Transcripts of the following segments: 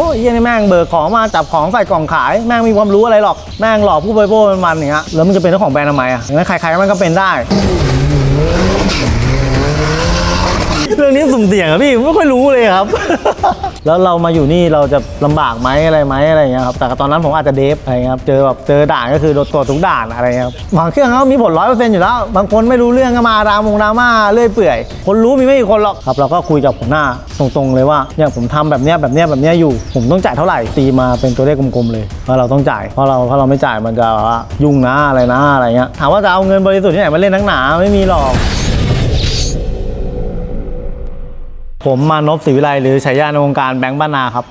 อ้ยเหี้ยนี่แม่งเบิกของมาจับของใส่กล่องขายแม่งมีความรู้อะไรหรอกแม่งหลอกผู้บริโภคมันๆอย่างเงี้ยแล้วมันจะเป็นเจ้าของแบรนด์ทำไมอะอย่างนั้นใครๆมันก็เป็นได้ เรื่องนี้สุ่มเสี่ยงอะพี่ไม่ค่อยรู้เลยครับ แล้วเรามาอยู่นี่เราจะลำบากไหมอะไรไหมอะไรเงี้ยครับแต่ตอนนั้นผมอาจจะเดฟอะไรเงี้ยครับเจอแบบเจอด่านก็คือโดนตรวจทุกด่านอะไรเงี้ยครับบางเครื่องเขามีผลร้อยเปอร์เซ็นต์อยู่แล้ว บางคนไม่รู้เรื่องก็มาดามงดราม่าเรื่อยเปื่อย คนรู้มีไม่กี่คนหรอกครับเราก็คุยกับหัวหน้าตรงๆเลยว่าเนี่ยผมทำแบบเนี้ยแบบเนี้ยแบบเนี้ยอยู่ ผมต้องจ่ายเท่าไหร่ตีมาเป็นตัวเลขกลมๆเลยว่าเราต้องจ่ายเพราะเราเพราะเราไม่จ่ายมันจะยุ่งนะอะไรนะอะไรเงี้ยถามว่าจะเอาเงินบริสุทธิ์ที่ไหนมาเล่นนักหนาไม่มีหรอก ผมมานพศรีวิไลหรือฉายาในวงการแบงค์บ้านนาครับ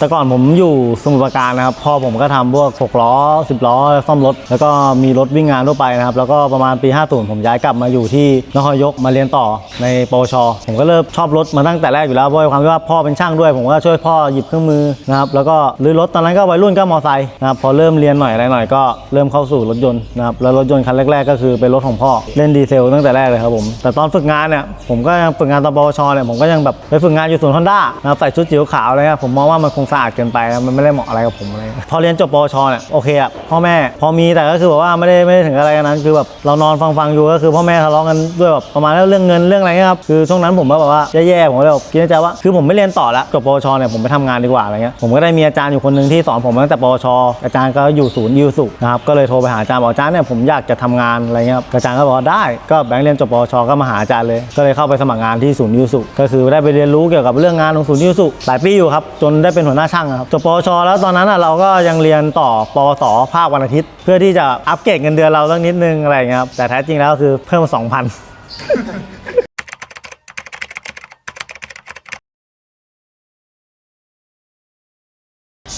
แต่ก่อนผมอยู่สมุทรปราการนะครับพ่อผมก็ทำพวก6ล้อ 10 ล้อซ่อมรถ แล้วก็มีรถวิ่งงานทั่วไปนะครับ แล้วก็ประมาณปี 50 ผมย้ายกลับมาอยู่ที่นครยกมาเรียนต่อในปวช ผมก็เริ่มชอบรถมาตั้งแต่แรกอยู่แล้วเพราะความที่ว่าพ่อเป็นช่างด้วย ผมก็ช่วยพ่อหยิบเครื่องมือนะครับแล้วก็รื้อรถตอนนั้นก็วัยรุ่นก็มอไซค์นะครับพอเริ่มเรียนหน่อยอะไรหน่อยก็เริ่มเข้าสู่รถยนต์นะครับแล้วรถยนต์คันแรกๆก็คือเป็นรถของพ่อเล่นดีเซลตั้งแต่แรกเลยครับผมแต่ตอนฝึกงานเนี่ยผมก็ยังฝึกงานตอนปวชเนี่ยผมก็ยังแบบไปฝึกงานอยู่ศูนย์ฮอนด้านะครับใส่ชุดจิ๋วขาวอะไรเงี้ยผมมองว่ามันคงสะอาดเกินไปนะมันไม่ได้เหมาะอะไรกับผมอะไรพอเรียนจบปวชเนี่ยโอเคอะพ่อแม่พอมีแต่ก็คือแบบว่าไม่ได้ไม่ได้ถึงอะไรกันนั้น คือแบบเรานอนฟังฟังอยู่ก็คือพ่อแม่ทะเลาะกันด้วยแบบประมาณเรื่องเงินเรื่องอะไรเงี้ยครับคือช่วงนั้นผมก็แบบว่าแย่ๆผมก็เลยแบบคิดในใจว่าคือผมไม่เรียนต่อแล้วจบปวชเนี่ยผมไปทำงานดีกว่าอะไรเงี้ยผมก็ได้มีอาจารย์อยู่คนหนึ่งที่สอนผมตั้งแต่ปวช อาจารย์ก็อยู่ศูนย์ยูสุนะครับก็เลยโทรไปหาอาจารย์บอกอาจารย์เนี่ยผมอยากจะทำงานอะไรเงี้ยอาจารย์ก็บอกได้ก็แบงค์เรียนจบปวชก็มาหาอาจารย์เลยก็เลยเข้าไปสมัครงานที่ศูนย์ยูสุก็คือได้ไปเรียนรู้เกี่ยวกับเรื่องงานของศูนย์ยูสุหลายปีอยู่ครับจนได้เป็นหัวหน้าช่างครับจบปวช แล้วตอนนั้นอะเราก็ยังเรียนต่อปวสภาควันอาทิตย์ เพื่อที่จะอัปเกรดเงินเดือนเราสักนิดนึงอะไรเงี้ยครับแต่แท้จริงแล้วคือเพิ่ม 2,000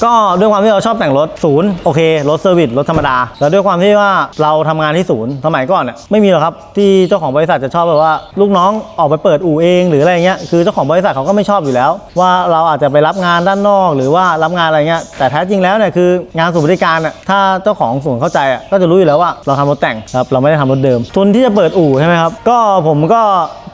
ก็ด้วยความที่เราชอบแต่งรถศูนย์โอเครถเซอร์วิสรถธรรมดา แล้วด้วยความที่ว่าเราทำงานที่ศูนย์สมัยก่อนเนี่ยไม่มีหรอกครับที่เจ้าของบริษัทจะชอบแบบว่าลูกน้องออกไปเปิดอู่เองหรืออะไรเงี้ยคือเจ้าของบริษัทเขาก็ไม่ชอบอยู่แล้ว ว่าเราอาจจะไปรับงานด้านนอก หรือว่ารับงานอะไรเงี้ยแต่แท้จริงแล้วเนี่ยคืองานศูนย์บริการเนี่ยถ้าเจ้าของศูนย์เข้าใจอะก็จะรู้อยู่แล้วว่าเราทำรถแต่งครับเราไม่ได้ทำรถเดิมทุนที่จะเปิดอู่ใช่ไหมครับก็ผมก็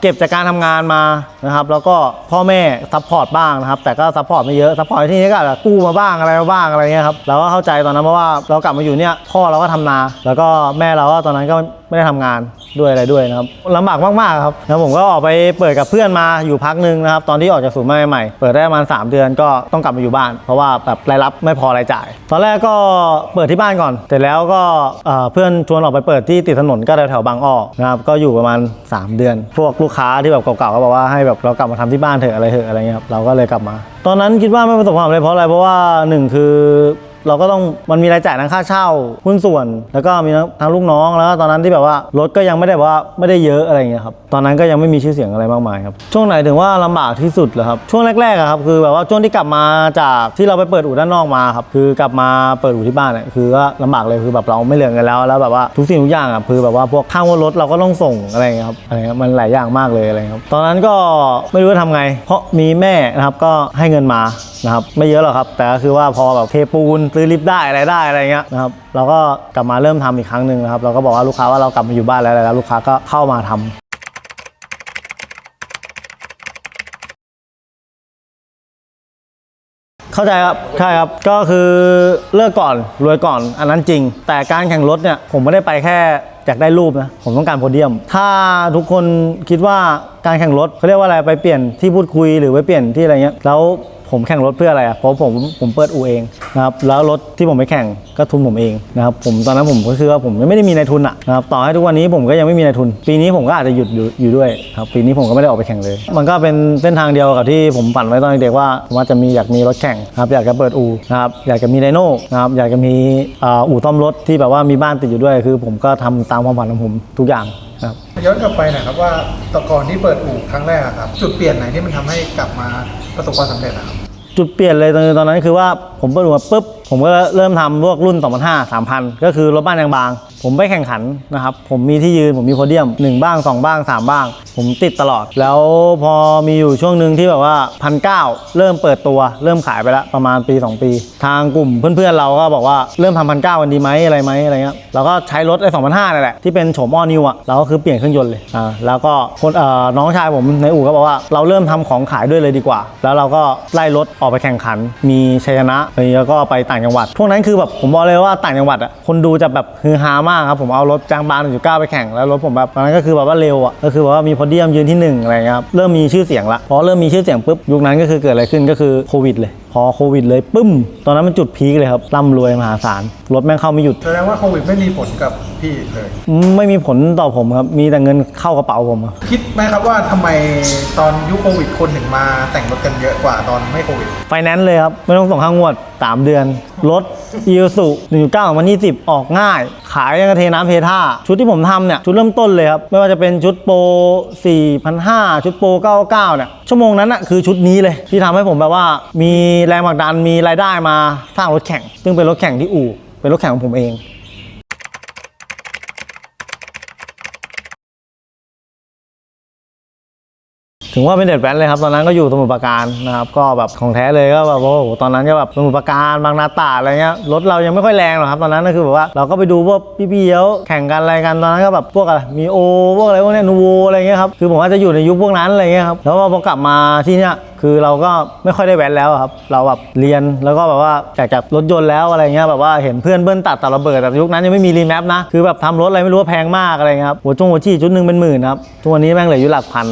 เก็บจากการทำงานมานะครับ แล้วก็พ่อแม่ซัพพอร์ตบ้างนะครับ แต่ก็ซัพพอร์ตไม่เยอะซัพพอร์ตที่นี้ก็กู้มาบ้างอะไรมาบ้างอะไรเงี้ยครับเราก็เข้าใจตอนนั้นเพราะว่าเรากลับมาอยู่เนี่ยพ่อเราก็ทำนา แล้วก็แม่เราก็ตอนนั้นก็ไม่ได้ทำงาน ด้วยอะไรด้วยนะครับลำบากมากๆครับแล้วผมก็ออกไปเปิดกับเพื่อนมาอยู่พักหนึ่งนะครับ ตอนที่ออกจากศูนย์มาใหม่ๆเปิดได้ประมาณ 3 เดือนก็ต้องกลับมาอยู่บ้าน เพราะว่าแบบรายรับไม่พอรายจ่าย ตอนแรกก็เปิดที่บ้านก่อนแต่แล้วก็เพื่อนชวนออกไปเปิดที่ติดถนนก็แถวๆบางอ้อนะครับก็อยู่ประมาณ 3 เดือน พวกลูกค้าที่แบบเก่าๆก็บอกว่าให้แบบเรากลับมาทำที่บ้านเถอะอะไรเถอะอะไรเงี้ยครับเราก็เลยกลับมา ตอนนั้นคิดว่าไม่ประสบความสำเร็จเพราะอะไรเพราะว่าหนึ่งคือ เราก็ต้องมันมีรายจ่ายทั้งค่าเช่าหุ้นส่วน แล้วก็มีทั้งลูกน้องแล้วก็ตอนนั้นที่แบบว่ารถก็ยังไม่ได้แบบว่าไม่ได้เยอะอะไรเงี้ยครับตอนนั้นก็ยังไม่มีชื่อเสียงอะไรมากมายครับช่วงไหนถึงว่าลำบากที่สุดเหรอครับช่วงแรกๆอะครับคือแบบว่าช่วงที่กลับมาจากที่เราไปเปิดอู่ด้านนอกมาครับคือกลับมาเปิดอู่ที่บ้านเนี่ยคือก็ลำบากเลยคือแบบเราไม่เหลือเงินแล้วแล้วแบบว่าทุกสิ่งทุกอย่างอะคือแบบว่าพวกข้างว่ารถเราก็ต้องส่งอะไรเงี้ยครับอะไรเงี้ยมันหลายอย่างมากเลยอะไรครับตอนนั้นก็ไม่รู้จะทำไง เพราะมีแม่นะครับก็ให้เงินมานะครับไม่เยอะหรอกครับ แต่ก็คือว่าพอแบบเทปูนซื้อลิฟต์ได้อะไรได้อะไรเงี้ยนะครับเราก็กลับมาเริ่มทำอีกครั้งหนึ่งนะครับเราก็บอกว่าลูกค้าว่าเรากลับมาอยู่บ้านแล้วแล้วลูกค้าก็เข้ามาทำเข้าใจครับ ใช่ครับ ก็คือเลิกก่อนรวยก่อน อันนั้นจริง แต่การแข่งรถเนี่ยผมไม่ได้ไปแค่อยากได้รูปนะ ผมต้องการโพเดียม ถ้าทุกคนคิดว่าการแข่งรถเขาเรียกว่าอะไรไปเปลี่ยนที่พูดคุยหรือไปเปลี่ยนที่อะไรเงี้ยแล้ว ผมแข่งรถเพื่ออะไรอะเพราะผมผมเปิดอูเองนะครับแล้วรถที่ผมไปแข่งก็ทุนผมเองนะครับผมตอนนั้นผมก็คือว่าผมไม่ได้มีนายทุนอะนะครับต่อให้ทุกวันนี้ผมก็ยังไม่มีนายทุน ปีนี้ผมก็อาจจะหยุดอยู่อยู่ด้วยครับปีนี้ผมก็ไม่ได้ออกไปแข่งเลย มันก็เป็นเส้นทางเดียวกับที่ผมฝันไว้ตอนเด็กว่าว่าจะมีอยากมีรถแข่งนะครับอยากจะเปิดอูนะครับอยากจะมีไดโน่นะครับอยากจะมีอ่าอู่ซ่อมรถที่แบบว่ามีบ้านติดอยู่ด้วยคือ ผมก็ทำตามความฝันของผมทุกอย่างครับย้อนกลับไปหน่อยครับว่าตะกอนที่เปิดอู่ครั้งแรกครับ จุดเปลี่ยนไหนที่มันทำให้กลับมาประสบความสำเร็จครับ จุดเปลี่ยนเลยตอนนนั้นคือว่าผมเปิดหัวปุ๊บ ผมก็เริ่มทำพวกรุ่น 2005 3000 ก็คือรถบ้านยางบางผมไปแข่งขันนะครับ ผมมีที่ยืน ผมมีโพเดียม 1 บ้าง 2 บ้าง 3 บ้าง ผมติดตลอด แล้วพอมีอยู่ช่วงหนึ่งที่แบบว่าพันเเริ่มเปิดตัว เริ่มขายไปแล้วประมาณปี 2 ปี ทางกลุ่มเพื่อนๆเราก็บอกว่าเริ่มทำพันเก้าวันดีไหมอะไรไหมอะไรเงี้ยเราก็ใช้รถไอ้สองพันห้านี่นแหละที่เป็นโฉมออนิวอะเราก็คือเปลี่ยนเครื่องยนต์เลยอ่าแล้วก็คนเอ่อน้องชายผมในอู่ก็บอกว่าเราเริ่มทำของขายด้วยเลยดีกว่า แล้วเราก็ไล่รถออกไปแข่งขัน มีชัยชนะแล้วก็ไปต่างจังหวัด พวกนั้นคือแบบผมบอกเลยว่าต่างจังหวัดอะคนดูจะแบบฮือฮามากครับผมเอารถจางบาน1.9 ไปแข่งแล้วรถผมแบบตอนนั้นก็คือแบบว่าเร็วอะก็คือแบบว่ามีโพเดียมยืนที่หนึ่งอะไรเงี้ยครับเริ่มมีชื่อเสียงละพอเริ่มมีชื่อเสียงปุ๊บยุคนั้นก็คือเกิดอะไรขึ้นก็คือโควิดเลยพอโควิดเลยปึ้ม ตอนนั้นมันจุดพีคเลยครับร่ำรวยมหาศาลรถแม่งเข้าไม่หยุดแสดงว่าโควิดไม่มีผลกับพี่เลย ไม่มีผลต่อผมครับ มีแต่เงินเข้ากระเป๋าผมครับคิดไหมครับว่าทำไมตอนยุคโควิดคนถึงมาแต่งรถกันเยอะกว่าตอนไม่โควิดไฟแนนซ์เลยครับ ไม่ต้องส่งค่างวด 3 เดือน รถอีซูซู1.9วันที่10 ออกง่าย ขายยังกระเทน้ำเทท่า ชุดที่ผมทำเนี่ย ชุดเริ่มต้นเลยครับ ไม่ว่าจะเป็นชุดโปร4,500 ชุดโปร99เนี่ย ชั่วโมงนั้นอะคือชุดนี้เลย ที่ทำให้ผมแบบว่า มีแรงผลักดันมีรายได้มาสร้างรถแข่ง ซึ่งเป็นรถแข่งที่อู่ เป็นรถแข่งของผมเอง ถึงว่าเป็นเด็ดแว้นเลยครับ ตอนนั้นก็อยู่สมุทรปราการนะครับ ก็แบบของแท้เลยก็แบบโอ้โหตอนนั้นก็แบบสมุทรปราการบางนาตราดอะไรเงี้ยรถเรายังไม่ค่อยแรงหรอกครับตอนนั้นก็คือแบบว่าเราก็ไปดูพวกพี่ๆเขาแข่งกันอะไรกันตอนนั้นก็แบบพวกอะไรมีโอพวกอะไรพวกเนี้ยนูโวอะไรเงี้ยครับคือผมว่าจะอยู่ในยุคพวกนั้นอะไรเงี้ยครับแล้วพอกลับมาที่เนี้ยคือเราก็ไม่ค่อยได้แว้นแล้วครับ เราแบบเรียนแล้วก็แบบว่าจากจากรถยนต์แล้วอะไรเงี้ยแบบว่าเห็นเพื่อนเบิ้ลตัดตัดระเบิดแต่ยุคนั้นยังไม่มีรีแมปนะคือแบบทำรถอะไรไม่รู้ว่าแพงมากอะไรเงี้ยครับหัวจงหัวชี่ชุดหนึ่งเป็นหมื่นครับทุกวันนี้แม่งเหลืออยู่หลักพัน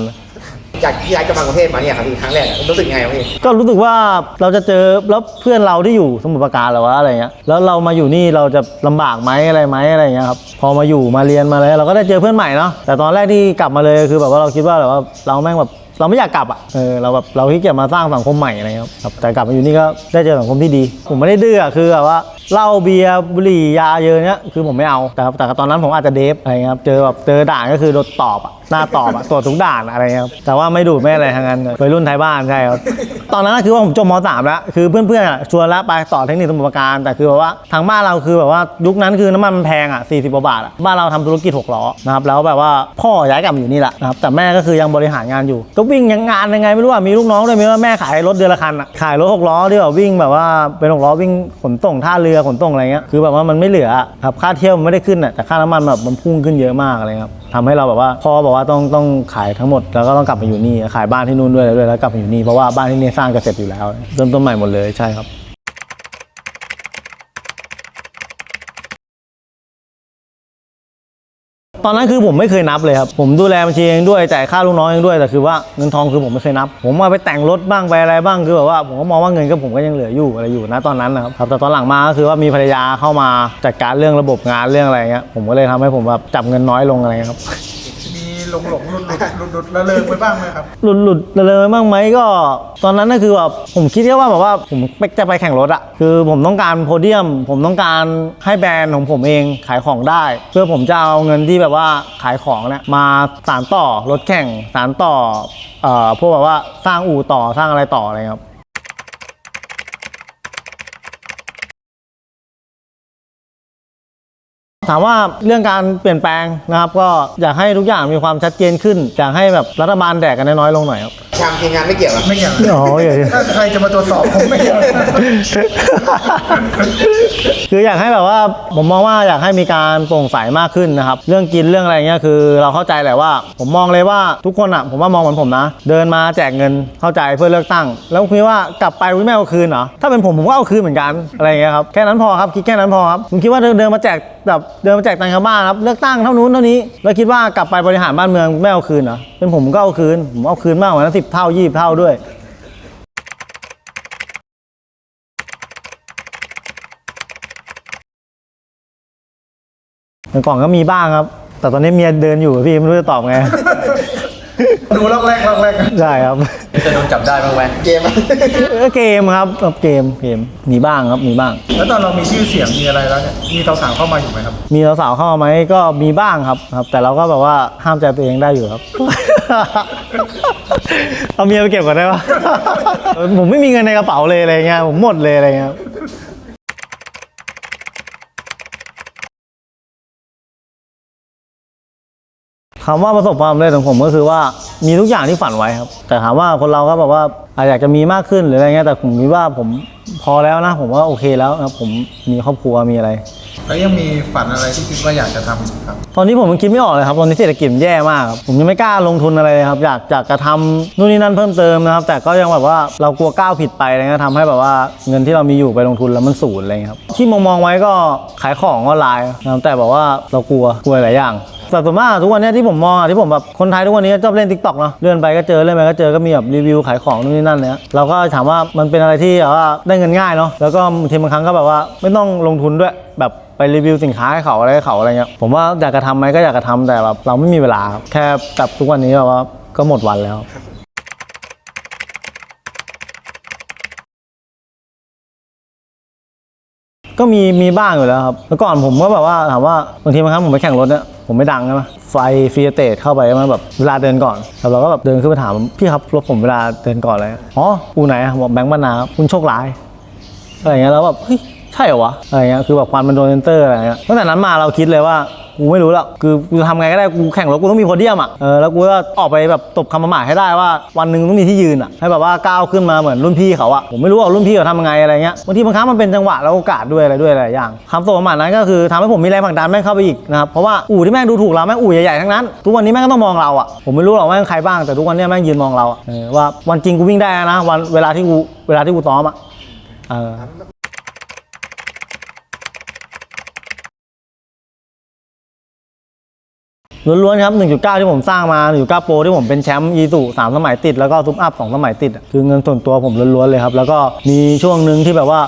จากที่ย้ายกลับมากรุงเทพมาเนี่ยครับพี่ครั้งแรกรู้สึกยังไงครับพี่ ก็รู้สึกว่าเราจะเจอแล้วเพื่อนเราที่อยู่สมุทรปราการหรือวะอะไรเงี้ยแล้วเรามาอยู่นี่เราจะลำบากไหมอะไรไหมอะไรเงี้ยครับพอมาอยู่มาเรียนมาเลยเราก็ได้เจอเพื่อนใหม่เนาะแต่ตอนแรกที่กลับมาเลยคือแบบว่าเราคิดว่าแบบว่าเราแม่งแบบเราไม่อยากกลับอะเออเราแบบเราขี้เกียจมาสร้างสังคมใหม่อะไรเงี้ยครับแต่กลับมาอยู่นี่ก็ได้เจอสังคมที่ดี ผมไม่ได้ดื้ออะคือแบบว่า เหล้าเบียร์บุหรี่ยาเยอะเนี้ยคือผมไม่เอาแต่แต่ตอนนั้นผมอาจจะเดฟอะไรเงี้ยครับเจอแบบเจอด่านก็คือโดนตอบอะหน้าตอบอะตรวจทุกด่านอะไรเงี้ยครับแต่ว่าไม่ดูดไม่อะไรทั้งนั้นเลยวัยรุ่นไทยบ้านใช่ครับตอนนั้นก็คือว่าผมจบม .3 แล้วคือเพื่อนๆอะชวนแล้วไปต่อเทคนิคสมุทรปราการ แต่คือแบบว่าทางบ้านเราคือแบบว่ายุคนั้นคือน้ำมันมันแพงอะ40กว่าบาทอะบ้านเราทำธุรกิจหกล้อนะครับแล้วแบบว่าพ่อย้ายกลับมาอยู่นี่แหละนะครับแต่แม่ก็คือยังบริหารงานอยู่ ก็วิ่งยังงานยังไงไม่รู้อะมีลูกน้องด้วยมีว่าแม่ขายรถเดือนละคันอะขายรถหกล้อที่แบบวิ่งแบบว่าเป็นหกล้อวิ่งขนส่งท่าเรือขนส่งอะไรเงี้ยคือแบบว่ามันไม่เหลือครับค่าเที่ยวมันไม่ได้ขึ้นอะแต่ค่าน้ำมันแบบมันพุ่งขึ้นเยอะมากอะไรครับทำให้เราแบบว่าพ่อบอกว่าต้องต้องขายทั้งหมดแล้วก็ต้องกลับมาอยู่นี่ขายบ้านที่นู่นด้วยแล้วด้วยแล้วกลับมาอยู่นี่เพราะว่าบ้านที่นี่สร้างจะเสร็จอยู่แล้วเริ่มต้นใหม่หมดเลยใช่ครับ ตอนนั้นคือผมไม่เคยนับเลยครับ ผมดูแลบัญชีเองด้วยจ่ายค่าลูกน้องเองด้วยแต่คือว่าเงินทองคือผมไม่เคยนับ ผมมาไปแต่งรถบ้างไปอะไรบ้างคือแบบว่าผมก็มองว่าเงินก็ผมก็ยังเหลืออยู่อะไรอยู่นะตอนนั้นนะครับแต่ตอนหลังมาก็คือว่ามีภรรยาเข้ามาจัดการเรื่องระบบงานเรื่องอะไรเงี้ยผมก็เลยทำให้ผมแบบจับเงินน้อยลงอะไรครับ หลงหลงหลุดหลุดหลุดละเริงไปบ้างไหมครับ หลุดหลุดเลยบ้างไหมก็ ตอนนั้นก็คือแบบผมคิดแค่ว่าแบบว่าผมจะไปแข่งรถอะคือผมต้องการโพเดียม ผมต้องการให้แบรนด์ของผมเองขายของได้ เพื่อผมจะเอาเงินที่แบบว่าขายของเนี่ยมาสานต่อรถแข่งสานต่อเอ่อพวกแบบว่าสร้างอู่ต่อสร้างอะไรต่ออะไรครับ ถามว่าเรื่องการเปลี่ยนแปลงนะครับ ก็อยากให้ทุกอย่างมีความชัดเจนขึ้น อยากให้แบบรัฐบาลแดกกันน้อยๆลงหน่อยครับ ทางทีมงานไม่เกี่ยวอะไม่เกี่ยวอ๋อโอเคถ้าใครจะมาตรวจสอบผมไม่เกี่ยว คืออยากให้แบบว่าผมมองว่าอยากให้มีการโปร่งใสมากขึ้นนะครับ เรื่องกินเรื่องอะไรเงี้ยคือเราเข้าใจแหละว่า ผมมองเลยว่าทุกคนอะผมว่ามองเหมือนผมนะ เดินมาแจกเงินเข้าใจเพื่อเลือกตั้ง แล้วคิดว่ากลับไปคุณไม่เอาคืนเหรอถ้าเป็นผมผมก็เอาคืนเหมือนกันอะไรเงี้ยครับแค่นั้นพอครับคิดแค่นั้นพอครับผมคิดว่าเดินเดินมาแจกแบบเดินมาแจกตังค์ชาวบ้านครับเลือกตั้งเท่านู้นเท่านี้ แล้วคิดว่ากลับไปบริหารบ้านเมืองไม่เอาคืนเหรอเป็นผมผมก็เอาคืนผมเอาคืนมากกว่านั้นสิบเท่ายี่เท่าด้วยแต่ก่อนก็มีบ้างครับ แต่ตอนนี้เมียเดินอยู่พี่ไม่รู้จะตอบไง ดูล็อกแรกล็อกแรกใช่ครับจะโดนจับได้บ้างไหมเกมอะก็เกมครับเกมเกมมีบ้างครับมีบ้าง แล้วตอนเรามีชื่อเสียงมีอะไรแล้วเนี่ยมีสาวๆเข้ามาอยู่ไหมครับ มีสาวๆเข้ามาไหมก็มีบ้างครับครับ แต่เราก็แบบว่าห้ามใจตัวเองได้อยู่ครับเอาเมียไปเก็บก่อนได้ปะผมไม่มีเงินในกระเป๋าเลยอะไรเงี้ยผมหมดเลยอะไรเงี้ย คำว่าประสบความสำเร็จของผมก็คือว่ามีทุกอย่างที่ฝันไว้ครับ แต่ถามว่าคนเราก็แบบว่าอาจอยากจะมีมากขึ้นหรืออะไรเงี้ยแต่ผมคิดว่าผมพอแล้วนะ ผมว่าโอเคแล้วครับผมมีครอบครัวมีอะไร แล้วยังมีฝันอะไรที่คิดว่าอยากจะทำอีกครับ ตอนนี้ผมยังคิดไม่ออกเลยครับตอนนี้เศรษฐกิจมันแย่มากครับผมยังไม่กล้าลงทุนอะไรเลยครับ อยากอยากจะทำนู่นนี่นั่นเพิ่มเติมนะครับ แต่ก็ยังแบบว่าเรากลัวก้าวผิดไปอะไรเงี้ยทำให้แบบว่าเงินที่เรามีอยู่ไปลงทุนแล้วมันศูนย์อะไรเงี้ยครับที่มองมองๆไว้ก็ขายของออนไลน์นะครับแต่แบบว่าเรากลัวกลัวหลายอย่าง แต่ส่วนมากทุกวันนี้ที่ผมมองอะที่ผมแบบคนไทยทุกวันนี้ชอบเล่นทิกตอกเนาะเลื่อนไปก็เจอเลื่อนไปก็เจอก็มีแบบรีวิวขายของนู่นนี่นั่นเนี่ยเราก็ถามว่ามันเป็นอะไรที่แบบว่าได้เงินง่ายเนาะแล้วก็บางทีบางครั้งก็แบบว่าไม่ต้องลงทุนด้วยแบบไปรีวิวสินค้าให้เขาอะไรให้เขาอะไรเงี้ยผมว่าอยากจะทำไหมก็อยากจะทำแต่แบบเราไม่มีเวลาครับแค่แบบทุกวันนี้แบบว่าก็หมดวันแล้ว ก็มีมีบ้างอยู่แล้วครับเมื่อก่อนผมก็แบบว่าถามว่าบางทีบางครั้งผมไปแข่งรถเนี่ยผมไม่ดังใช่ไหมไฟฟรีเตทเข้าไปมันแบบเวลาเดินก่อนแล้วเราก็แบบเดินขึ้นไปถามพี่ครับรถผมเวลาเดินก่อนอะไรอ๋ออูไหนอะบอกแบงค์บ้านนาคุณโชคร้ายอะไรอย่างเงี้ยแล้วแบบเฮ้ยใช่เหรอวะอะไรอย่างเงี้ยคือแบบควันมันโดนเซนเตอร์อะไรอย่างเงี้ยตั้งแต่นั้นมาเราคิดเลยว่า กูไม่รู้แล้วคือกูทำไงก็ได้กูแข่งรถกูต้องมีโพเดียมอะเออแล้วกูก็ออกไปแบบตบคำประมาทให้ได้ว่าวันหนึ่งต้องมีที่ยืนอะให้แบบว่าก้าวขึ้นมาเหมือนรุ่นพี่เขาอะผมไม่รู้ว่ารุ่นพี่เขาทำยังไงอะไรเงี้ยบางทีบางครั้งมันเป็นจังหวะแล้วโอกาสด้วยอะไรด้วยหลายอย่างคำตบประมาทนั้นก็คือทำให้ผมมีแรงผลักดันแม่งเข้าไปอีกนะครับเพราะว่าอู่ที่แม่งดูถูกเราแม่งอู่ใหญ่ๆทั้งนั้นทุกวันนี้แม่งก็ต้องมองเราอะผมไม่รู้หรอกว่าแม่งใครบ้างแต่ทุกวันนี้แม่งยืนมองเราอะเออว่าวันจริงกูวิ่งได้นะวันเวลาที่กูเวลาที่กูซ้อมอะเออ ล้วนๆครับ 1.9 ที่ผมสร้างมา 1.9 โปรที่ผมเป็นแชมป์อีสุสามสมัยติด แล้วก็ซุปอัพสองสมัยติด คือเงินส่วนตัวผมล้วนๆเลยครับ แล้วก็มีช่วงหนึ่งที่แบบว่า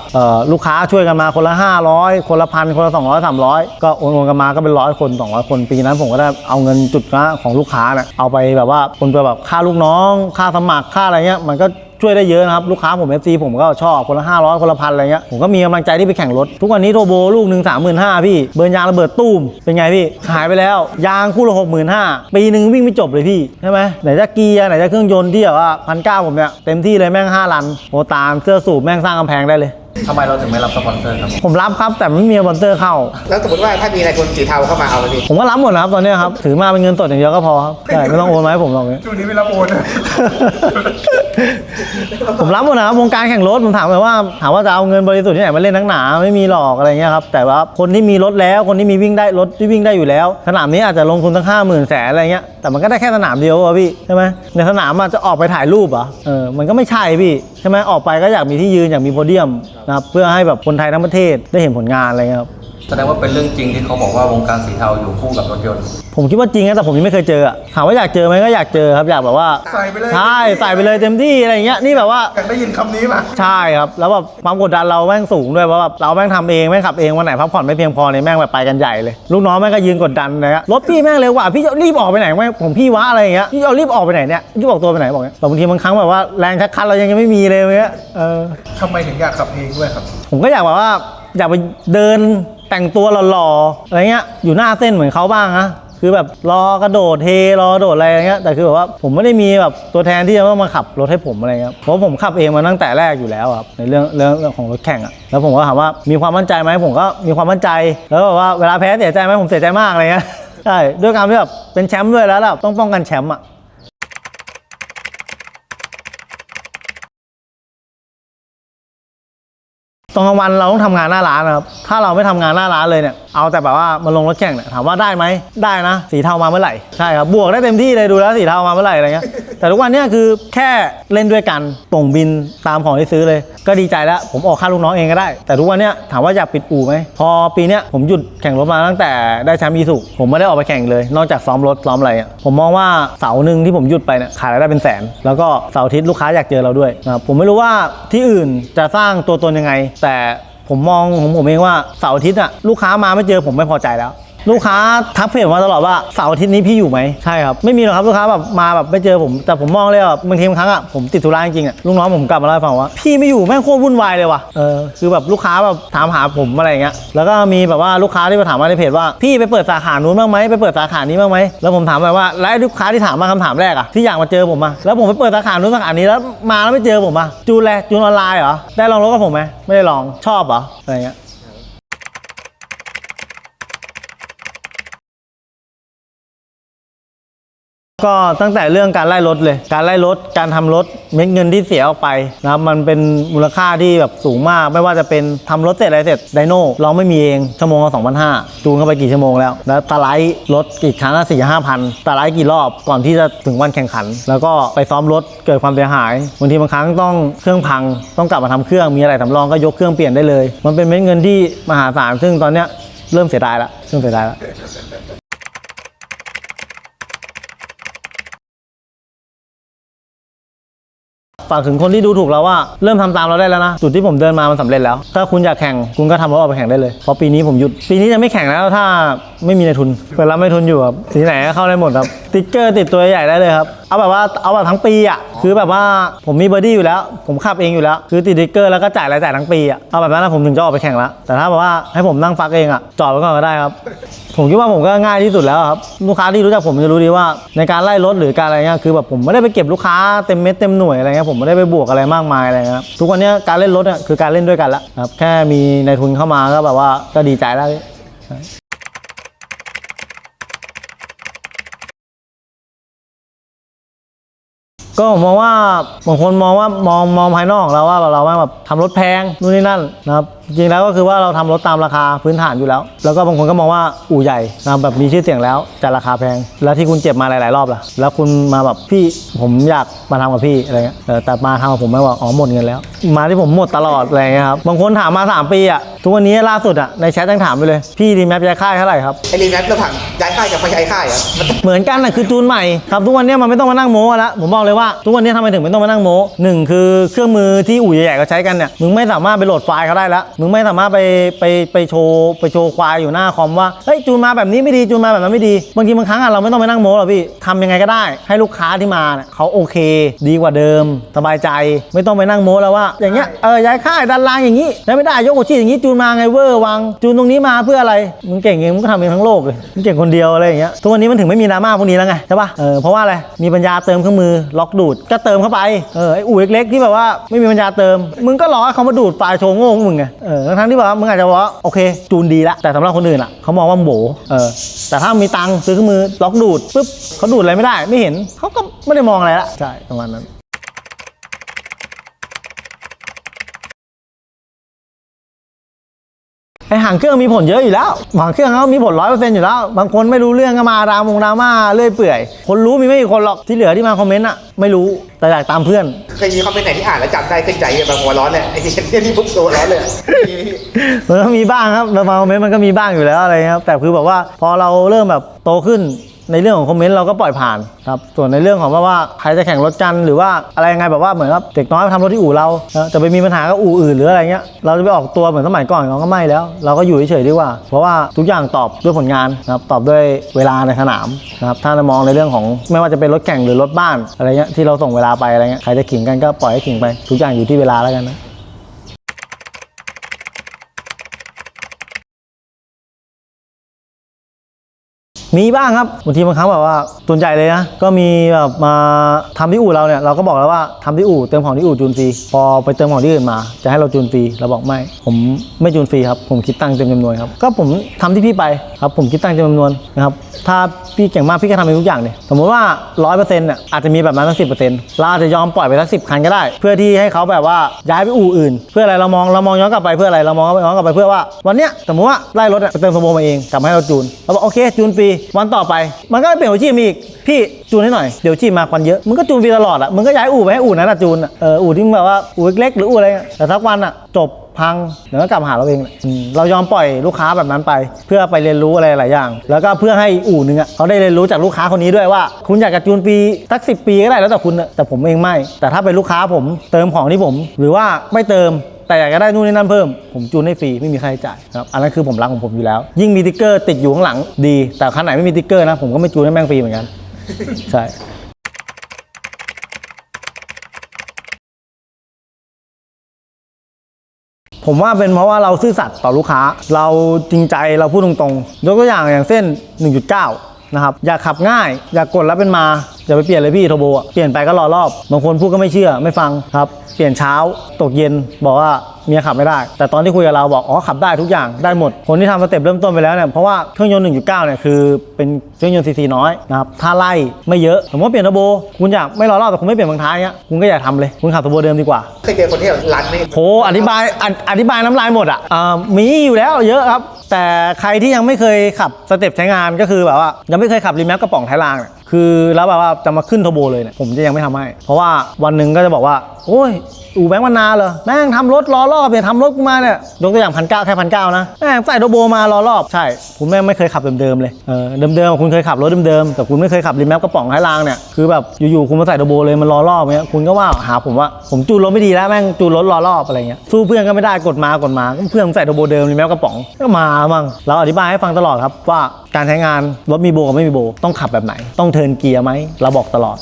ลูกค้าช่วยกันมาคนละ 500 คนละพันคนละ 200 300 ก็โอนกันมาก็เป็นร้อยคน 200 คนปีนั้นผมก็ได้เอาเงินจุดนะของลูกค้านี่ยเอาไปแบบว่าคนไปแบบค่าลูกน้อง ค่าสมัครค่าอะไรเงี้ยมันก็ ช่วยได้เยอะนะครับ ลูกค้าผม FC ผมก็ชอบคนละ 500 คนละพันอะไรเงี้ยผมก็มีกำลังใจที่ไปแข่งรถ ทุกวันนี้โทโบลูกหนึ่งสามหมื่นห้าพี่ เบิร์นยางระเบิดตู้มเป็นไงพี่หายไปแล้ว ยางคู่ละหกหมื่นห้าปีหนึ่งวิ่งไม่จบเลยพี่ใช่ไหมไหนจะเกียร์ไหนจะเครื่องยนต์ที่แบบว่าพันเก้าผมเนี่ยเต็มที่เลยแม่งห้าลันโอตามเสื้อสูบแม่งสร้างกำแพงได้เลย ทำไมเราถึงไม่รับสปอนเซอร์ครับผมรับครับแต่ไม่มีสปอนเซอร์เข้า แล้วสมมติว่าถ้ามีนายทุนสีเทาเข้ามาเอาไหมพี่ผมก็รับหมดนะครับตอนเนี้ยครับถือมาเป็นเงินสดอย่างเดียวก็พอครับใช่ไม่ต้องโอนมาให้ผมหรอกเนี่ย ช่วงนี้ไม่รับโอนนะ ผมรับหมดนะครับวงการแข่งรถผมถามเลยว่าถามว่าจะเอาเงินบริสุทธิ์ที่ไหนมาเล่นนักหนาไม่มีหรอกอะไรเงี้ยครับแต่ว่าคนที่มีรถแล้วคนที่มีวิ่งได้รถที่วิ่งได้อยู่แล้ว สนามนี้อาจจะลงทุนตั้งห้าหมื่นแสนอะไรเงี้ยแต่มันก็ได้แค่สนามเดียวอะพี่ใช่ไหมในสนามอาจจะออกไปถ่ายรูปเหรอเออมันก็ไม่ใช่พี่ใช่ไหมออกไปก็อยากมีที่ยืนอยากมีโพเดียมนะครับเพื่อให้แบบคนไทยทั้งประเทศได้เห็นผลงานอะไรเงี้ยครับ แสดงว่าเป็นเรื่องจริงที่เขาบอกว่าวงการสีเทาอยู่คู่กับรถยนต์ ผมคิดว่าจริงนะแต่ผมยังไม่เคยเจออะถามว่าอยากเจอไหมก็อยากเจอครับอยากแบบว่าใส่ไปเลย ใช่ใส่ไปเลยเต็มที่อะไรอย่างเงี้ยนี่แบบว่า อยากได้ยินคำนี้มาใช่ครับ แล้วแบบความกดดันเราแม่งสูงด้วยเพราะแบบเราแม่งทำเองแม่งขับเองวันไหนพักผ่อนไม่เพียงพอเนี่ยแม่งแบบไปกันใหญ่เลย ลูกน้องแม่งก็ยืนกดดันนะฮะรถพี่แม่งเร็วกว่าพี่จะรีบออกไปไหนแม่งผมพี่วะอะไรอย่างเงี้ยพี่จะเอารีบออกไปไหนเนี่ยรีบออกตัวไปไหนบอกเงี้ยแต่บางทีบางครั้งแบบว่าแรงชักคันเรายังไม่มีเลยเงี้ยเออ ทำไมถึงอยากขับเองด้วยครับ ผมก็อยากแบบว่าอยากไปเดิน แต่งตัวหล่อๆอะไรเงี้ยอยู่หน้าเส้นเหมือนเขาบ้างนะคือแบบรอกระโดดเทรอโดดอะไรอย่างเงี้ยแต่คือแบบว่าผมไม่ได้มีแบบตัวแทนที่จะต้องมาขับรถให้ผมอะไรเงี้ยเพราะผมขับเองมาตั้งแต่แรกอยู่แล้วครับในเรื่องเรื่องเรื่องของรถแข่งอะแล้วผมก็ถามว่ามีความมั่นใจไหมผมก็มีความมั่นใจ แล้วแบบว่าเวลาแพ้เสียใจไหมผมเสียใจมากอะไรเงี้ยใช่ด้วยการที่แบบเป็นแชมป์ด้วยแล้วแบบต้องป้องกันแชมป์อะ ตอนกลางวันเราต้องทำงานหน้าร้านนะครับ ถ้าเราไม่ทำงานหน้าร้านเลยเนี่ย เอาแต่แบบว่ามาลงรถแข่งเนี่ยถามว่าได้ไหม ได้นะ สีเทามาเมื่อไหร่ ใช่ครับ บวกได้เต็มที่เลยดูแล้วสีเทามาเมื่อไหร่อะไรเงี้ย แต่ทุกวันเนี้ยคือแค่เล่นด้วยกันส่งบินตามของที่ซื้อเลย ก็ดีใจแล้ว ผมออกค่าลูกน้องเองก็ได้ แต่ทุกวันเนี้ยถามว่าอยากปิดอู่ไหม พอปีเนี้ยผมหยุดแข่งรถมาตั้งแต่ได้แชมป์อีสุผมไม่ได้ออกไปแข่งเลย นอกจากซ้อมรถซ้อมอะไรอะ ผมมองว่าเสาหนึ่งที่ผมหยุดไปเนี่ยขายรายได้เป็นแสน แล้วก็เสาร์อาทิตย์ลูกค้าอยากเจอเราด้วยนะครับ ผมไม่รู้ว่าที่อื่นจะสร้างตัวตนยังไงแต่ผมมองของผมเองว่าเสาร์อาทิตย์อะลูกค้ามาไม่เจอผมไม่พอใจแล้ว ลูกค้าทักเพจมาตลอดว่าเสาร์อาทิตย์นี้พี่อยู่ไหมใช่ครับไม่มีหรอกครับลูกค้าแบบมาแบบไม่เจอผมแต่ผมมองเลยว่าบางทีบางครั้งอะผมติดธุระจริงๆอะลูกน้องผมกลับมาเล่าให้ฟังว่าพี่ไม่อยู่แม่งโคตรวุ่นวายเลยว่ะเออคือแบบลูกค้าแบบถามหาผมอะไรอย่างเงี้ยแล้วก็มีแบบว่าลูกค้าที่มาถามมาในเพจว่าพี่ไปเปิดสาขานู้นบ้างไหมไปเปิดสาขานี้บ้างไหมแล้วผมถามไปว่าแล้วลูกค้าที่ถามมาคำถามแรกอะที่อยากมาเจอผมอะแล้วผมไปเปิดสาขานู้นสาขานี้แล้วมาแล้วไม่เจอผมอะจูนแลจูนออนไลน์เหรอได้ลองรถกับผมไหมไม่ได้ลองชอบเหรออะไรเงี้ย ก็ตั้งแต่เรื่องการไล่รถเลย การไล่รถ การทำรถเม็ดเงินที่เสียออกไปนะครับมันเป็นมูลค่าที่แบบสูงมาก ไม่ว่าจะเป็นทำรถเสร็จอะไรเสร็จไดโน่เราไม่มีเองชั่วโมงละ2,500จูนเข้าไปกี่ชั่วโมงแล้ว แล้วตาไลรถกี่ครั้งละสี่ห้าพันตาไลกี่รอบก่อนที่จะถึงวันแข่งขัน แล้วก็ไปซ้อมรถเกิดความเสียหายบางทีบางครั้งต้องเครื่องพังต้องกลับมาทำเครื่องมีอะไรสำรองก็ยกเครื่องเปลี่ยนได้เลย มันเป็นเม็ดเงินที่มหาศาลซึ่งตอนเนี้ยเริ่มเสียดายละเริ่มเสียดายละ ฝากถึงคนที่ดูถูกเราว่าเริ่มทำตามเราได้แล้วนะ จุดที่ผมเดินมามันสำเร็จแล้ว ถ้าคุณอยากแข่งคุณก็ทำรถออกไปแข่งได้เลย เพราะปีนี้ผมหยุด ปีนี้จะไม่แข่งแล้วถ้าไม่มีในทุนเปิดรับไม่ทุนอยู่ครับสีไหนก็เข้าได้หมดครับติ๊กเกอร์ติดตัวใหญ่ได้เลยครับเอาแบบว่าเอาแบบทั้งปีอะคือแบบว่าผมมีเบอร์ดี้อยู่แล้ว ผมขับเองอยู่แล้ว คือติดติ๊กเกอร์แล้วก็จ่ายรายจ่ายทั้งปีอะเอาแบบนั้นนะผมถึงจะออกไปแข่งล้วแต่ถ้าแบบว่าให้ผมนั่งฟักเองอะจอดไว้ก่อนก็ได้ครับ ผมคิดว่าผมก็ง่ายที่สุดแล้วครับลูกค้าที่รู้จักผมจะรู้ดีว่า ในการไล่รถหรือการอะไรเงี้ยคือแบบผมไม่ได้ไปเก็บลูกค้าเต็มเม็ดเต็มหน่วยอะไรเงี้ยผมไม่ได้ไปบวกอะไรมากมายอะไรนะครับทุกวันนี้การเล่นรถเนี่ยคือการเล่นด้วยกันแล้วครับแค่มีในายทุนเข้ามาก็แบบว่าก็ดีใจแล้ว ก็ผมมองว่าบางคนมองว่ามองมองภายนอกของเราว่าเราว่าแบบทำรถแพงนู่นนี่นั่นนะครับจริงๆแล้วก็คือว่าเราทำรถตามราคาพื้นฐานอยู่แล้ว แล้วก็บางคนก็มองว่าอู่ใหญ่นะครับแบบมีชื่อเสียงแล้วจะราคาแพง แล้วที่คุณเจ็บมาหลาย ๆ รอบล่ะ แล้วคุณมาแบบพี่ผมอยากมาทำกับพี่อะไรเงี้ยเออแต่มาทำกับผมไม่บอกอ๋อหมดเงินแล้ว มาที่ผมหมดตลอดอะไรเงี้ยครับบางคนถามมาสามปีอะทุกวันนี้ล่าสุดอะในแชทยังถามไปเลยพี่ดีแมปย้ายค่ายเท่าไหร่ครับไอรีแมปเราผ่านย้ายค่ายกับไม่ย้ายค่ายอะมันเหมือนกันนะคือจูนใหม่ครับทุกวันนี้มันไม่ต้องมานั่งโม้แล้วผมบอกเลยว่าทุกวันนี้ทำไมถึงไม่ต้องมานั่งโม้หนึ่งคือเครื่องมือที่อู่ใหญ่ๆเขาใช้กันเนี่ยมึงไม่สามารถไปโหลดไฟล์เขาได้แล้วมึงไม่สามารถไปไปไปโชว์ไปโชว์ควายอยู่หน้าคอมว่าเฮ้ยจูนมาแบบนี้ไม่ดีจูนมาแบบนั้นไม่ดีบางทีบางครั้งอะเราไม่ต้องไปนั่งโม้หรอกพี่ทำยังไงก็ได้ ให้ลูกค้าที่มาเนี่ยเขาโอเค ดีกว่าเดิม สบายใจไม่ต้องไปนั่งโม้แล้วว่า อย่างเงี้ยเออย้ายค่ายดันรางอย่างนี้แล้วไม่ได้ยกหัวชี้อย่างนี้จูนมาไงเวอร์วังจูนตรงนี้มาเพื่ออะไรมึงเก่งเองมึงก็ทำเองทั้งโลกเลยมึงเก่งคนเดียวอะไรอย่างเงี้ยทุกวันนี้มันถึงไม่มีดราม่าพวกนี้แล้วไงใช่ปะเออเพราะว่าอะไรมีปัญญาเติมเครื่องมือล็อกดูดก็เติมเข้าไปเออไอ้อู่เล็กๆที่แบบว่าไม่มีปัญญาเติม มึงก็รอให้เขามาดูดปลายโชว์โง่ของมึงไงเออทั้งที่แบบว่ามึงอาจจะว่าโอเค จูนดีละแต่สำหรับคนอื่นอะเขามองว่าโบเออแต่ถ้ามีตังค์ซื้อเครื่องมือล็อกดูดปุ๊บเขาดูดอะไรไม่ได้ ไม่เห็นเขาก็ไม่ได้มองอะไรละใช่ประมาณนั้น ไอหางเครื่องมีผลเยอะอยู่แล้วหางเครื่องเขามีผลร้อยเปอร์เซ็นต์อยู่แล้ว บางคนไม่รู้เรื่องก็มาดามงดราม่าเรื่อยเปื่อย คนรู้มีไม่กี่คนหรอกที่เหลือที่มาคอมเมนต์อะไม่รู้แต่อยากตามเพื่อน เคยมีคอมเมนต์ไหนที่อ่านแล้วจับได้ขึ้นใจแบบหัวร้อนเนี่ยไอ้ที่ที่ปุ๊บตัวร้อนเลยอะมันก็มีบ้างครับเรามาคอมเมนต์มันก็มีบ้างอยู่แล้วอะไรเงี้ยครับแต่คือแบบว่าพอเราเริ่มแบบโตขึ้น ในเรื่องของคอมเมนต์เราก็ปล่อยผ่านครับส่วนในเรื่องของว่าว่าใครจะแข่งรถกันหรือว่าอะไรยังไงแบบว่าเหมือนกับเด็กน้อยมาทำรถที่อู่เราจะไปมีปัญหากับอู่อื่นหรืออะไรเงี้ยเราจะไปออกตัวเหมือนสมัยก่อนเราก็ไม่แล้ว เราก็อยู่เฉยๆดีกว่า เพราะว่าทุกอย่างตอบด้วยผลงานนะครับตอบด้วยเวลาในสนามนะครับถ้าเรามองในเรื่องของไม่ว่าจะเป็นรถแข่งหรือรถบ้านอะไรเงี้ยที่เราส่งเวลาไปอะไรเงี้ยใครจะขิงกันก็ปล่อยให้ขิงไป ทุกอย่างอยู่ที่เวลาแล้วกันนะ มีบ้างครับบางทีบางครั้งแบบว่าส่วนใหญ่เลยนะก็มีแบบมาทำที่อู่เราเนี่ยเราก็บอกแล้วว่าทำที่อู่เติมของที่อู่จูนฟรีพอไปเติมของที่อื่นมา จะให้เราจูนฟรีเราบอกไม่ ผมไม่จูนฟรีครับผมคิดตังค์เต็มจำนวนครับก็ผมทำที่พี่ไปครับผมคิดตังค์เต็มจำนวนนะครับถ้าพี่เก่งมากพี่ก็ทำเองทุกอย่างเลยสมมติว่าร้อยเปอร์เซ็นต์เนี่ยอาจจะมีแบบนั้นสักสิบเปอร์เซ็นต์เราอาจจะยอมปล่อยไปสักสิบคันก็ได้ เพื่อที่ให้เขาแบบว่าย้ายไปอู่อื่น เพื่ออะไรเรามองเรามองย้อนกลับไปเพื่ออะไรเรามองย้อนกลับไปเพื่อว่าวันเนี้ยสมมติว่าไล่รถอะไปเติมสมโบมาเองกลับมาให้เราจูนเราบอกโอเคจูนฟรีวันต่อไป มันก็เปลี่ยนหัวชีพมาอีกพี่จูนให้หน่อยเดี๋ยวชีพมาควันเยอะมึงก็จูนฟรีตลอดอะมึงก็ย้ายอู่ไปให้อู่นั้นอะจูนอะเอออู่ที่มึงแบบว่าอู่เล็กๆหรืออู่อะไรแต่สักวันอะจบพังเดี๋ยวก็กลับหาเราเองเรายอมปล่อยลูกค้าแบบนั้นไป เพื่อไปเรียนรู้อะไรหลายอย่าง แล้วก็เพื่อให้อู่หนึงอะเขาได้เรียนรู้จากลูกค้าคนนี้ด้วยว่า คุณอยากจะจูนฟรีสักสิปีก็ได้แล้วแต่คุณแต่ผมเองไม่ แต่ถ้าเป็นลูกค้าผมเติมของที่ผม หรือว่าไม่เติม แต่อยากจะได้นู่นนี่นั่นเพิ่ม ผมจูนให้ฟรีไม่มีค่าใช้จ่ายครับอันนั้นคือผมรักของผมอยู่แล้ว ยิ่งมีติ๊กเกอร์ติดอยู่ข้างหลังดี แต่คันไหนไม่มีติ๊กเกอร์นะผมก็ไม่จูนให้แม่งฟรีเหมือนกันใช่ผมว่าเป็นเพราะว่าเราซื่อสัตย์ต่อลูกค้า เราจริงใจเราพูดตรงๆ ยกตัวอย่างอย่างเส้น 1.9 นะครับอย่าขับง่าย อย่ากดแล้วเป็นมาอย่าไปเปลี่ยนเลยพี่โทโบอะเปลี่ยนไปก็รอรอบบางคนพูดก็ไม่เชื่อไม่ฟังครับ เปลี่ยนเช้าตกเย็นบอกว่าเมียขับไม่ได้ แต่ตอนที่คุยกับเราบอกอ๋อขับได้ทุกอย่างได้หมด คนที่ทำสเต็ปเริ่มต้นไปแล้วเนี่ยเพราะว่าเครื่องยนต์ 1.9 เนี่ยคือเป็นเครื่องยนต์ซีซีน้อยนะครับถ้าไล่ไม่เยอะสมมติว่าเปลี่ยนเทอร์โบ คุณอยากไม่รอรอบแต่คุณไม่เปลี่ยนบางท้ายเงี้ยคุณก็อย่าทำเลยคุณขับเทอร์โบเดิมดีกว่าเคยเจอคนที่แบบรันไม่โหอธิบายออธิบายน้ำลายหมดอะอ่ามีอยู่แล้วเยอะครับ แต่ใครที่ยังไม่เคยขับสเต็ปใช้งานก็คือแบบว่ายังไม่เคยขับรีแมปกระป๋องท้ายรางเนี่ย คือแล้วแบบว่าจะมาขึ้นเทอร์โบเลยเนี่ยผมจะยังไม่ทำให้ เพราะว่าวันหนึ่งก็จะบอกว่า โอ้ยอู่แบงค์มันนาเหรอแม่งทำรถล้อรอบเนี่ยทำรถกูมาเนี่ยยกตัวอย่างพันเก้าแค่พันเก้านะแม่งใส่เทอร์โบมาล้อรอบใช่คุณแม่งไม่เคยขับเดิมๆเลยเออเดิมๆคุณเคยขับรถเดิมๆแต่คุณไม่เคยขับรีแมปกระป๋องท้รางเนี่ยคือแบบอยู่ๆคุณมาใส่เทอร์โบเลยมันล้อรอบเงี้ยคุณก็ว่าหาผมว่าผมจูนรถไม่ดีแล้วแม่งจูนรถล้อรอบอะไรเงี้ยสู้เพื่อนก็ไม่ได้กดมากดมาเพื่อนใส่เทอร์โบเดิมรีแมปกระป๋องก็มามั่งเราอธิบายให้ฟังตลอดครับว่าการใช้งานรถมีโบกับไม่มีโบต้องขับแบบไหนต้องเทร์นเกียร์ไหมเราบอกตลอด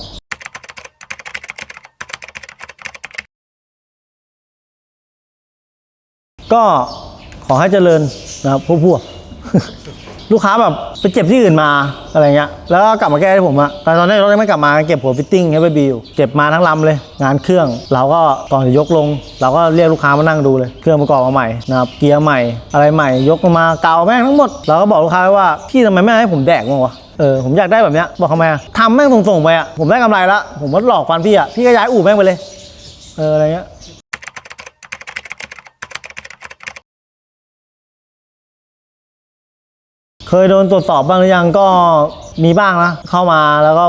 ก็ขอให้เจริญนะครับพวกพวกลูกค้าแบบไปเจ็บที่อื่นมาอะไรเงี้ยแล้วก็กลับมาแก้ให้ผมอะแต่ตอนนี้รถยังไม่กลับมาเก็บหัวฟิตติ้งให้ไปบิวเจ็บมาทั้งลำเลย งานเครื่อง เราก็ก่อนจะยกลง เราก็เรียกลูกค้ามานั่งดูเลย เครื่องประกอบมาใหม่นะครับเกียร์ใหม่อะไรใหม่ ยกมาเกาแม่งทั้งหมด เราก็บอกลูกค้าว่าพี่ทำไมไม่ให้ผมแดกมั้งวะ เออผมอยากได้แบบเนี้ยบอกทำไมอะทำแม่งส่งๆไปอะผมได้กำไรละผมก็หลอกฟันพี่อะพี่ก็ย้ายอู่แม่งไปเลย เอออะไรเงี้ยเคยโดนตรวจสอบบ้างหรือยังก็มีบ้างนะ เข้ามาแล้วก็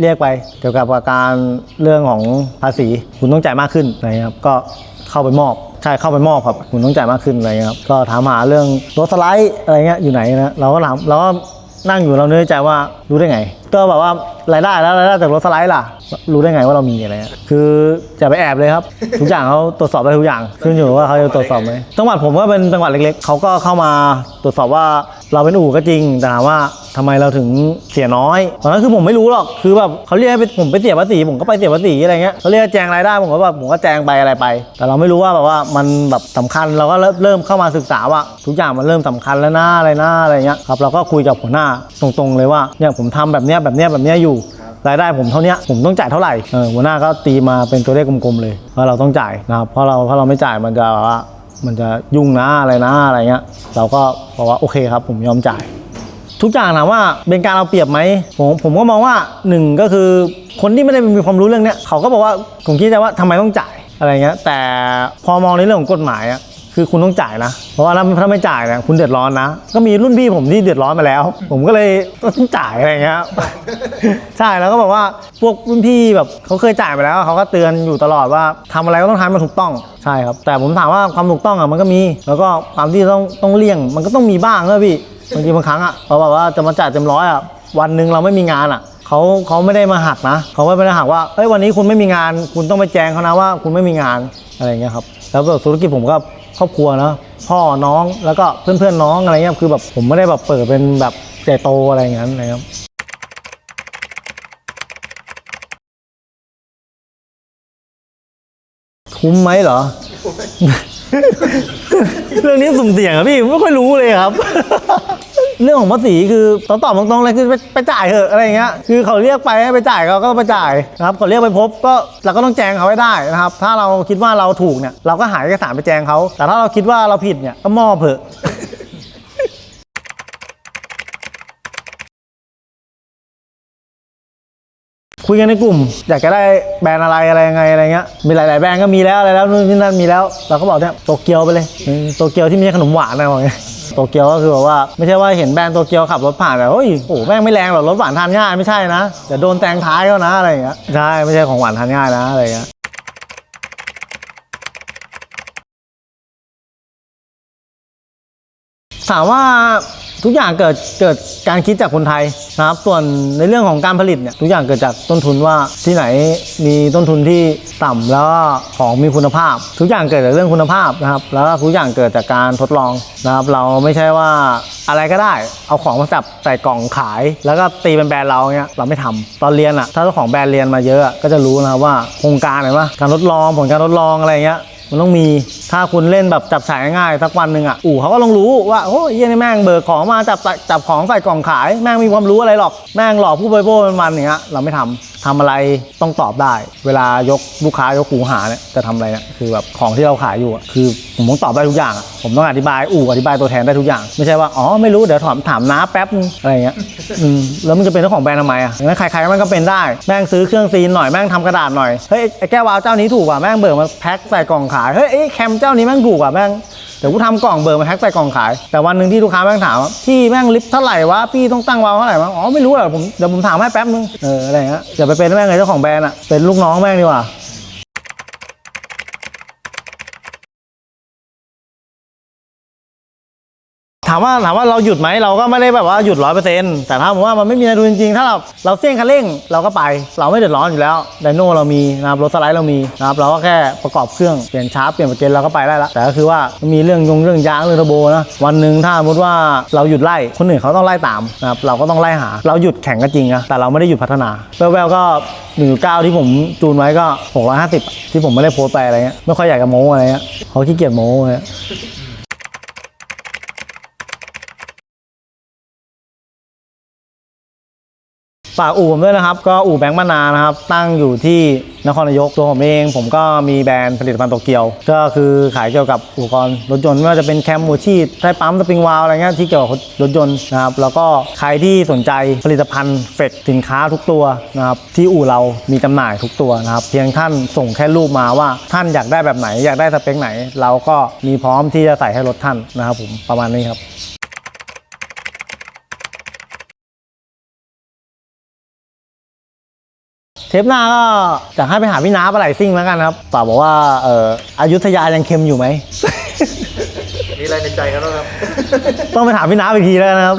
เรียกไป เกี่ยวกับการเรื่องของภาษี คุณต้องจ่ายมากขึ้นอะไรครับก็เข้าไปมอบใช่เข้าไปมอบครับ คุณต้องจ่ายมากขึ้นอะไรครับก็ถามหาเรื่องรถสไลด์อะไรเงี้ยอยู่ไหนนะเราก็ถามเราก็ นั่งอยู่เราเนื้อใจว่ารู้ได้ไง ก็แบบว่ารายได้แล้วรายได้จากรถสไลด์ล่ะ รู้ได้ไงว่าเรามีอะไรเงี้ยคือจะไปแอบเลยครับ ทุกอย่างเขาตรวจสอบได้ทุกอย่าง ขึ้นอยู่ว่าเขาจะตรวจสอบไหมจังหวัดผมก็เป็นจังหวัดเล็กๆเขาก็เข้ามาตรวจสอบว่าเราเป็นอู่ก็จริง แต่ถามว่าทำไมเราถึงเสียน้อยตอนนั้นคือผมไม่รู้หรอกคือแบบเขาเรียกให้ไปผมไปเสียภาษีผมก็ไปเสียภาษีอะไรเงี้ยเขาเรียกแจงรายได้ผมก็แบบผมก็แจงไปอะไรไป แต่เราไม่รู้ว่าแบบว่ามันแบบสำคัญเราก็เริ่มเข้ามาศึกษาว่า ทุกอย่างมันเริ่มสำคัญแล้วนะอะไรนะอะไรเงี้ยครับเราก็คุยกับหัวหน้าตรงๆเลยว่าเนี่ยผมทำแบบเนี้ยแบบเนี้ยแบบเนี้ยอยู่รายได้ผมเท่าเนี้ยผมต้องจ่ายเท่าไหร่เออหัวหน้าก็ตีมาเป็นตัวเลขกลมๆเลยว่าเราต้องจ่ายนะครับเพราะเราถ้าเราไม่จ่ายมันจะแบบว่ามันจะยุ่งนะอะไรนะอะไรเงี้ยเราก็บอกว่าโอเคครับ ผมยอมจ่าย ทุกอย่างถามว่าเป็นการเอาเปรียบไหมผมผมก็มองว่าหนึ่งก็คือคนที่ไม่ได้มีความรู้เรื่องเนี้ยเขาก็บอกว่าผมคิดใจว่าทำไมต้องจ่ายอะไรเงี้ยแต่พอมองในเรื่องของกฎหมายอะ คือคุณต้องจ่ายนะ เพราะว่าถ้าถ้าไม่จ่ายเนี่ยคุณเดือดร้อนนะ ก็มีรุ่นพี่ผมที่เดือดร้อนมาแล้ว ผมก็เลยต้องจ่ายอะไรเงี้ยใช่แล้วก็บอกว่าพวกรุ่นพี่แบบเขาเคยจ่ายไปแล้วเขาก็เตือนอยู่ตลอดว่าทำอะไรก็ต้องทำมันถูกต้องใช่ครับ แต่ผมถามว่าความถูกต้องอะมันก็มี แล้วก็ความที่ต้องต้องเลี่ยง มันก็ต้องมีบ้างนะพี่บางทีบางครั้งอะเขาบอกว่าจะมาจ่ายเต็มร้อยอะวันหนึ่งเราไม่มีงานอะเขาเขาไม่ได้มาหักนะเขาไม่ได้หักว่าเอ้ยวันนี้คุณไม่มีงาน คุณต้องไปแจ้งเขานะว่าคุณไม่มีงานอะไรเงี้ยครับแล้วแบบธุรกิจผมก็ ครอบครัวนะพ่อน้องแล้วก็เพื่อนๆน้องอะไรเงี้ยคือแบบผมไม่ได้แบบเปิดเป็นแบบใหญ่โตอะไรอย่างนั้นนะครับคุ้มไหมเหรอ เรื่องนี้สุ่มเสี่ยงอะพี่ไม่ค่อยรู้เลยครับ เรื่องของภาษีคือตอบตอบตรงๆเลยคือไปไปจ่ายเถอะอะไรอย่างเงี้ยคือเขาเรียกไปให้ไปจ่ายเขาก็ไปจ่ายนะครับเขาเรียกไปพบก็เราก็ต้องแจ้งเขาให้ได้นะครับ ถ้าเราคิดว่าเราถูกเนี่ยเราก็หาเอกสารไปแจ้งเขา แต่ถ้าเราคิดว่าเราผิดเนี่ยก็มอบเถอะคุยกันในกลุ่ม อยากจะได้แบรนด์อะไรอะไรยังไงอะไรเงี้ยมีหลาย ๆ แบรนด์ก็มีแล้วอะไรแล้วนู่นนี่นั่นมีแล้ว เราก็บอกเนี่ยโตเกียวไปเลยโตเกียวที่มีขนมหวานอะไรอย่างเงี้ย โตเกียวก็คือแบบว่าไม่ใช่ว่าเห็นแบรนด์โตเกียวขับรถผ่านแบบเฮ้ยโอ้โหแม่งไม่แรงหรอกรถหวานทานง่ายไม่ใช่นะเดี๋ยวโดนแตงท้ายแล้วนะอะไรอย่างเงี้ยใช่ไม่ใช่ของหวานทานง่ายนะอะไรอย่างเงี้ยถามว่า ทุกอย่างเกิดเกิดการคิดจากคนไทยนะครับ ส่วนในเรื่องของการผลิตเนี่ยทุกอย่างเกิดจากต้นทุนว่าที่ไหนมีต้นทุนที่ต่ำแล้วก็ของมีคุณภาพ ทุกอย่างเกิดจากเรื่องคุณภาพนะครับ แล้วก็ทุกอย่างเกิดจากการทดลองนะครับ เราไม่ใช่ว่าอะไรก็ได้เอาของมาจับใส่กล่องขาย แล้วก็ตีเป็นแบรนด์เราเงี้ยเราไม่ทำตอนเรียนอะถ้าเจ้าของแบรนด์เรียนมาเยอะอะก็จะรู้นะครับว่าโครงการไหนว่าการทดลองผลการทดลองอะไรเงี้ย มันต้องมีถ้าคุณเล่นแบบจับฉายง่ายๆสักวันหนึ่งอะอู่เขาก็ต้องรู้ว่าโอ้ยเหี้ยนี่แม่งเบิกของมาจับจับของใส่กล่องขาย แม่งมีความรู้อะไรหรอกแม่งหลอกผู้บริโภคมันนอย่างเงี้ยเราไม่ทำ ทำอะไรต้องตอบได้ เวลายกลูกค้ายกหูหาเนี่ยจะทำอะไรเนี่ยคือแบบของที่เราขายอยู่อะคือผมต้องตอบได้ทุกอย่าง ผมต้องอธิบายอู่อธิบายตัวแทนได้ทุกอย่าง ไม่ใช่ว่าอ๋อไม่รู้เดี๋ยวถามถามน้าแป๊บอะไรเงี้ยแล้วมันจะเป็นเจ้าของแบรนด์ทำไมอะงั้นใครๆมันก็เป็นได้แม่งซื้อเครื่องซีนหน่อยแม่งทำกระดาษหน่อยเฮ้ยไอ้แก้ววาวเจ้านี้ถูกกว่าแม่งเบิกมาแพ็คใส่กล่องขายเฮ้ยไอ้แคมเจ้านี้แม่งถูกกว่าแม่ง ดี๋ยวกูทำกล่องเบอร์มาแพ็คใส่กล่องขาย แต่วันหนึ่งที่ลูกค้าแม่งถามว่าพี่แม่งลิฟต์เท่าไหร่วะพี่ต้องตั้งวาล์วเท่าไหร่วะอ๋อไม่รู้หรอกผมเดี๋ยวผมถามให้แป๊บนึงเอออะไรเงี้ยอย่าไปเป็นแม่งเลยเจ้าของแบรนด์อะเป็นลูกน้องแม่งดีกว่าามว่าถามว่าเราหยุดไหมเราก็ไม่ได้แบบว่าหยุดร้อยเปอร์เซ็นต์แต่ถ้าผมว่ามันไม่มีอะไรดูจริงๆ ถ้าเราเราเสี่ยงคันเร่งเราก็ไป เราไม่เดือดร้อนอยู่แล้วไดโน่เรามีนะครับรถสไลด์เรามีนะครับเราก็แค่ประกอบเครื่องเปลี่ยนชาร์ปเปลี่ยนประเกนเราก็ไปได้ละแต่ก็คือว่ามันมีเรื่องยงเรื่องยางเรื่องเทอร์โบนะวันหนึ่งถ้าสมมติว่าเราหยุดไล่คนอื่นเขาต้องไล่ตามนะครับเราก็ต้องไล่หา เราหยุดแข่งก็จริงนะแต่เราไม่ได้หยุดพัฒนาแววๆก็1.9ที่ผมจูนไว้ก็ 650 ที่ผมไม่ได้โพสต์ไปอะไรเงี้ยไม่ค่อยอยากจะโม้อะไรเงี้ยเขาขี้เกียจโม้อะไรเงี้ย ฝากอู่ผมด้วยนะครับ ก็อู่แบงค์มานานะครับ ตั้งอยู่ที่นครนายกตัวผมเอง ผมก็มีแบรนด์ผลิตภัณฑ์โตเกียว ก็คือขายเกี่ยวกับอุปกรณ์รถยนต์ไม่ว่าจะเป็นแคมหัวชีดไทปั๊มสปริงวาล์วอะไรเงี้ยที่เกี่ยวกับรถยนต์นะครับแล้วก็ใครที่สนใจผลิตภัณฑ์เฟกสินค้าทุกตัวนะครับที่อู่เรามีจำหน่ายทุกตัวนะครับเพียงท่านส่งแค่รูปมาว่าท่านอยากได้แบบไหน อยากได้สเปคไหน เราก็มีพร้อมที่จะใส่ให้รถท่านนะครับผมประมาณนี้ครับ เท ปหน้าก็อยากให้ไปหาพี่น้าปลาไหลซิ่งแล้วกันครับตอบบอกว่าเอ่ออยุธยายังเค็มอยู่ไหม มีอะไรในใจกันบ้างครับ ต้องไปถามพี่น้าอีกทีแล้วกันนะครับ